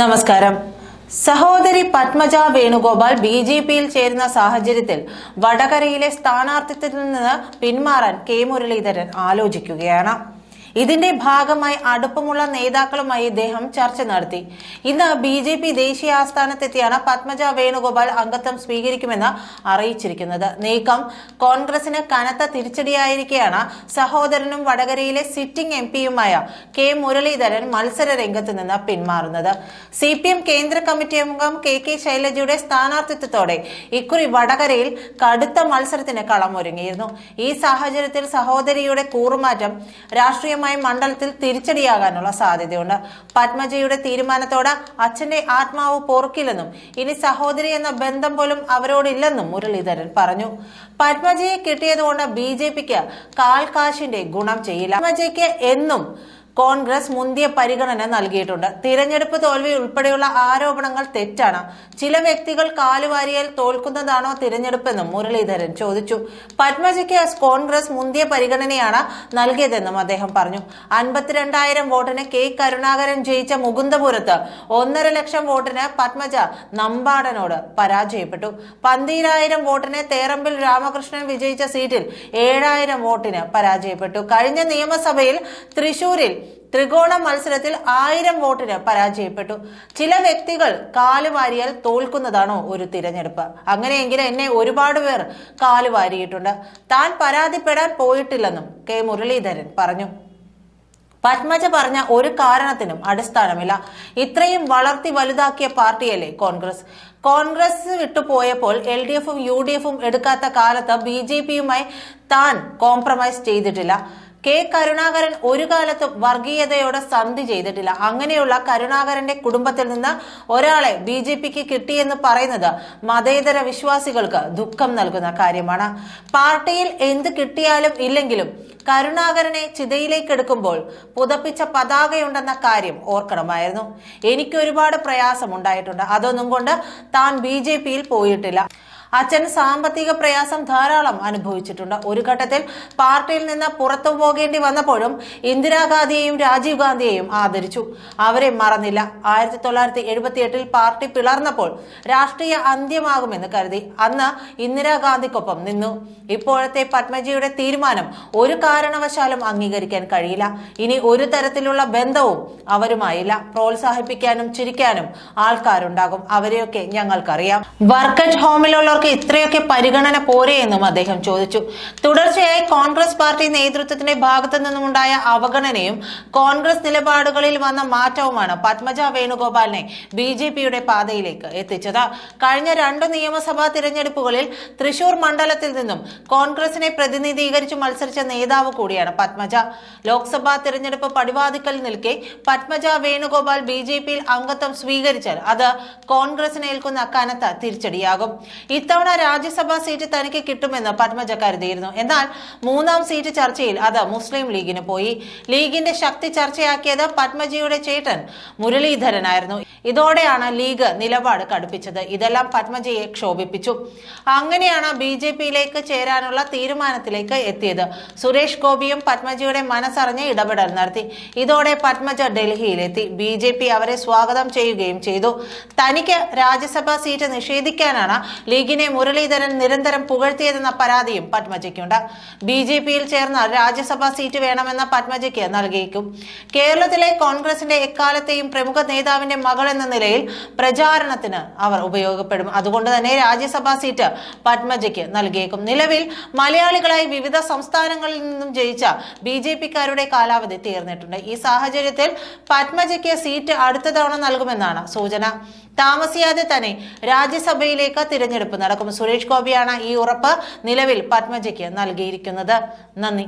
നമസ്കാരം. സഹോദരി Padmaja Venugopal B J പിയിൽ ചേരുന്ന സാഹചര്യത്തിൽ വടകരയിലെ സ്ഥാനാർത്ഥിത്വത്തിൽ നിന്ന് പിന്മാറാൻ കെ മുരളീധരൻ ആലോചിക്കുകയാണ്. ഇതിന്റെ ഭാഗമായി അടുപ്പമുള്ള നേതാക്കളുമായി ഇദ്ദേഹം ചർച്ച നടത്തി. ഇന്ന് ബി ജെ പി ദേശീയ ആസ്ഥാനത്തെത്തിയാണ് പത്മജ വേണുഗോപാൽ അംഗത്വം സ്വീകരിക്കുമെന്ന് അറിയിച്ചിരിക്കുന്നത്. നീക്കം കോൺഗ്രസിന് കനത്ത തിരിച്ചടിയായിരിക്കെയാണ് സഹോദരനും വടകരയിലെ സിറ്റിംഗ് എം പിയുമായ കെ മുരളീധരൻ മത്സര രംഗത്ത് നിന്ന് പിന്മാറുന്നത്. സി പി എം കേന്ദ്ര കമ്മിറ്റി അംഗം കെ കെ ശൈലജയുടെ സ്ഥാനാർത്ഥിത്വത്തോടെ ഇക്കുറി വടകരയിൽ കടുത്ത മത്സരത്തിന് കളമൊരുങ്ങിയിരുന്നു. ഈ സാഹചര്യത്തിൽ സഹോദരിയുടെ കൂറുമാറ്റം രാഷ്ട്രീയമായി മണ്ഡലത്തിൽ തിരിച്ചടിയാകാനുള്ള സാധ്യതയുണ്ട്. പത്മജയുടെ തീരുമാനത്തോട് അച്ഛന്റെ ആത്മാവ് പൊറുക്കില്ലെന്നും ഇനി സഹോദരി എന്ന ബന്ധം പോലും അവരോടില്ലെന്നും മുരളീധരൻ പറഞ്ഞു. പത്മജയെ കിട്ടിയതുകൊണ്ട് ബി ജെ പിക്ക് കാൽകാശിന്റെ ഗുണം ചെയ്യില്ല. പത്മജയ്ക്ക് എന്നും കോൺഗ്രസ് മുന്തിയ പരിഗണന നൽകിയിട്ടുണ്ട്. തിരഞ്ഞെടുപ്പ് തോൽവി ഉൾപ്പെടെയുള്ള ആരോപണങ്ങൾ തെറ്റാണ്. ചില വ്യക്തികൾ കാലുവാരിയാൽ തോൽക്കുന്നതാണോ തിരഞ്ഞെടുപ്പെന്നും മുരളീധരൻ ചോദിച്ചു. പത്മജയ്ക്ക് കോൺഗ്രസ് മുന്തിയ പരിഗണനയാണ് നൽകിയതെന്നും അദ്ദേഹം പറഞ്ഞു. അൻപത്തിരണ്ടായിരം വോട്ടിന് കെ കരുണാകരൻ ജയിച്ച മുകുന്ദപുരത്ത് ഒന്നര ലക്ഷം വോട്ടിന് പത്മജ നമ്പാടനോട് പരാജയപ്പെട്ടു. പന്തീരായിരം വോട്ടിന് തേറമ്പിൽ രാമകൃഷ്ണൻ വിജയിച്ച സീറ്റിൽ ഏഴായിരം വോട്ടിന് പരാജയപ്പെട്ടു. കഴിഞ്ഞ നിയമസഭയിൽ തൃശൂരിൽ ത്രികോണ മത്സരത്തിൽ ആയിരം വോട്ടിന് പരാജയപ്പെട്ടു. ചില വ്യക്തികൾ കാലുവാരിയാൽ തോൽക്കുന്നതാണോ ഒരു തിരഞ്ഞെടുപ്പ്? അങ്ങനെയെങ്കിൽ എന്നെ ഒരുപാട് പേർ കാലുവാരിയിട്ടുണ്ട്. താൻ പരാതിപ്പെടാൻ പോയിട്ടില്ലെന്നും കെ. മുരളീധരൻ പറഞ്ഞു. പത്മജ പറഞ്ഞ ഒരു കാരണത്തിനും അടിസ്ഥാനമില്ല. ഇത്രയും വളർത്തി വലുതാക്കിയ പാർട്ടിയല്ലേ കോൺഗ്രസ്? കോൺഗ്രസ് വിട്ടുപോയപ്പോൾ എൽ ഡി എഫും യു ഡി എഫും എടുക്കാത്ത കാലത്ത് ബി ജെ പിയുമായി താൻ കോംപ്രമൈസ് ചെയ്തിട്ടില്ല. കെ കരുണാകരൻ ഒരു കാലത്തും വർഗീയതയോടെ സന്ധി ചെയ്തിട്ടില്ല. അങ്ങനെയുള്ള കരുണാകരന്റെ കുടുംബത്തിൽ നിന്ന് ഒരാളെ ബി ജെ പിക്ക് കിട്ടിയെന്ന് പറയുന്നത് മതേതര വിശ്വാസികൾക്ക് ദുഃഖം നൽകുന്ന കാര്യമാണ്. പാർട്ടിയിൽ എന്ത് കിട്ടിയാലും ഇല്ലെങ്കിലും കരുണാകരനെ ചിതയിലേക്ക് എടുക്കുമ്പോൾ പുതപ്പിച്ച പതാകയുണ്ടെന്ന കാര്യം ഓർക്കണമായിരുന്നു. എനിക്ക് ഒരുപാട് പ്രയാസമുണ്ടായിട്ടുണ്ട് അതൊന്നും കൊണ്ട് താൻ ബി ജെ പിയിൽ പോയിട്ടില്ല. അച്ഛൻ സാമ്പത്തിക പ്രയാസം ധാരാളം അനുഭവിച്ചിട്ടുണ്ട്. ഒരു ഘട്ടത്തിൽ പാർട്ടിയിൽ നിന്ന് പുറത്തു പോകേണ്ടി വന്നപ്പോഴും ഇന്ദിരാഗാന്ധിയെയും രാജീവ് ഗാന്ധിയെയും ആദരിച്ചു. അവരെ മറന്നില്ല. ആയിരത്തി തൊള്ളായിരത്തി എഴുപത്തി എട്ടിൽ പാർട്ടി പിളർന്നപ്പോൾ രാഷ്ട്രീയ അന്ത്യമാകുമെന്ന് കരുതി. അന്ന് ഇന്ദിരാഗാന്ധിക്കൊപ്പം നിന്നു. ഇപ്പോഴത്തെ പത്മജിയുടെ തീരുമാനം ഒരു കാരണവശാലും അംഗീകരിക്കാൻ കഴിയില്ല. ഇനി ഒരു തരത്തിലുള്ള ബന്ധവും അവരുമായില്ല. പ്രോത്സാഹിപ്പിക്കാനും ചിരിക്കാനും ആൾക്കാരുണ്ടാകും. അവരെയൊക്കെ ഞങ്ങൾക്കറിയാം. വർക്ക് അറ്റ് ഇത്രയൊക്കെ പരിഗണന പോരെ എന്നും അദ്ദേഹം ചോദിച്ചു. തുടർച്ചയായി കോൺഗ്രസ് പാർട്ടി നേതൃത്വത്തിന്റെ ഭാഗത്തു നിന്നുമുണ്ടായ അവഗണനയും കോൺഗ്രസ് നിലപാടുകളിൽ വന്ന മാറ്റവുമാണ് പത്മജ വേണുഗോപാലിനെ ബി ജെ പിയുടെ പാതയിലേക്ക് എത്തിച്ചത്. കഴിഞ്ഞ രണ്ട് നിയമസഭാ തിരഞ്ഞെടുപ്പുകളിൽ തൃശൂർ മണ്ഡലത്തിൽ നിന്നും കോൺഗ്രസിനെ പ്രതിനിധീകരിച്ച് മത്സരിച്ച നേതാവ് കൂടിയാണ് പത്മജ. ലോക്സഭാ തിരഞ്ഞെടുപ്പ് പടിവാതിക്കൽ നിൽക്കെ പത്മജ വേണുഗോപാൽ ബി ജെ പിയിൽ അംഗത്വം സ്വീകരിച്ചാൽ അത് കോൺഗ്രസിന് ഏൽക്കുന്ന കനത്ത തിരിച്ചടിയാകും. രാജ്യസഭാ സീറ്റ് തനിക്ക് കിട്ടുമെന്ന് പത്മജ കരുതിയിരുന്നു എന്നാൽ മൂന്നാം സീറ്റ് ചർച്ചയിൽ അത് മുസ്ലിം ലീഗിന് പോയി. ലീഗിന്റെ ശക്തി ചർച്ചയാക്കിയത് പത്മജിയുടെ ചേട്ടൻ മുരളീധരനായിരുന്നു. ഇതോടെയാണ് ലീഗ് നിലപാട് കടുപ്പിച്ചത്. ഇതെല്ലാം പത്മജയെ ക്ഷോഭിപ്പിച്ചു. അങ്ങനെയാണ് ബി ജെ പിയിലേക്ക് ചേരാനുള്ള തീരുമാനത്തിലേക്ക് എത്തിയത്. സുരേഷ് ഗോപിയും പത്മജിയുടെ മനസ്സറിഞ്ഞ് ഇടപെടൽ നടത്തി. ഇതോടെ പത്മജ ഡൽഹിയിലെത്തി. ബി ജെ പി അവരെ സ്വാഗതം ചെയ്യുകയും ചെയ്തു. തനിക്ക് രാജ്യസഭാ സീറ്റ് നിഷേധിക്കാനാണ് ലീഗിനെ മുരളീധരൻ നിരന്തരം പുകഴ്ത്തിയതെന്ന പരാതിയും പത്മജയ്ക്കുണ്ട്. ബി ജെ പിയിൽ ചേർന്ന രാജ്യസഭാ സീറ്റ് വേണമെന്ന പത്മജയ്ക്ക് നൽകിയേക്കും കേരളത്തിലെ കോൺഗ്രസിന്റെ എക്കാലത്തെയും പ്രമുഖ നേതാവിന്റെ മകൾ എന്ന നിലയിൽ പ്രചാരണത്തിന് അവർ ഉപയോഗപ്പെടും. അതുകൊണ്ട് തന്നെ രാജ്യസഭാ സീറ്റ് പത്മജയ്ക്ക് നൽകിയേക്കും. നിലവിൽ മലയാളികളായി വിവിധ സംസ്ഥാനങ്ങളിൽ നിന്നും ജയിച്ച ബി ജെ പിക്കാരുടെ കാലാവധി തീർന്നിട്ടുണ്ട്. ഈ സാഹചര്യത്തിൽ പത്മജയ്ക്ക് സീറ്റ് അടുത്ത തവണ നൽകുമെന്നാണ് സൂചന. താമസിയാതെ തന്നെ രാജ്യസഭയിലേക്ക് തിരഞ്ഞെടുപ്പ് നടക്കും. സുരേഷ് ഗോപിയാണ് ഈ ഉറപ്പ് നിലവിൽ പത്മജയ്ക്ക് നൽകിയിരിക്കുന്നത്. നന്ദി.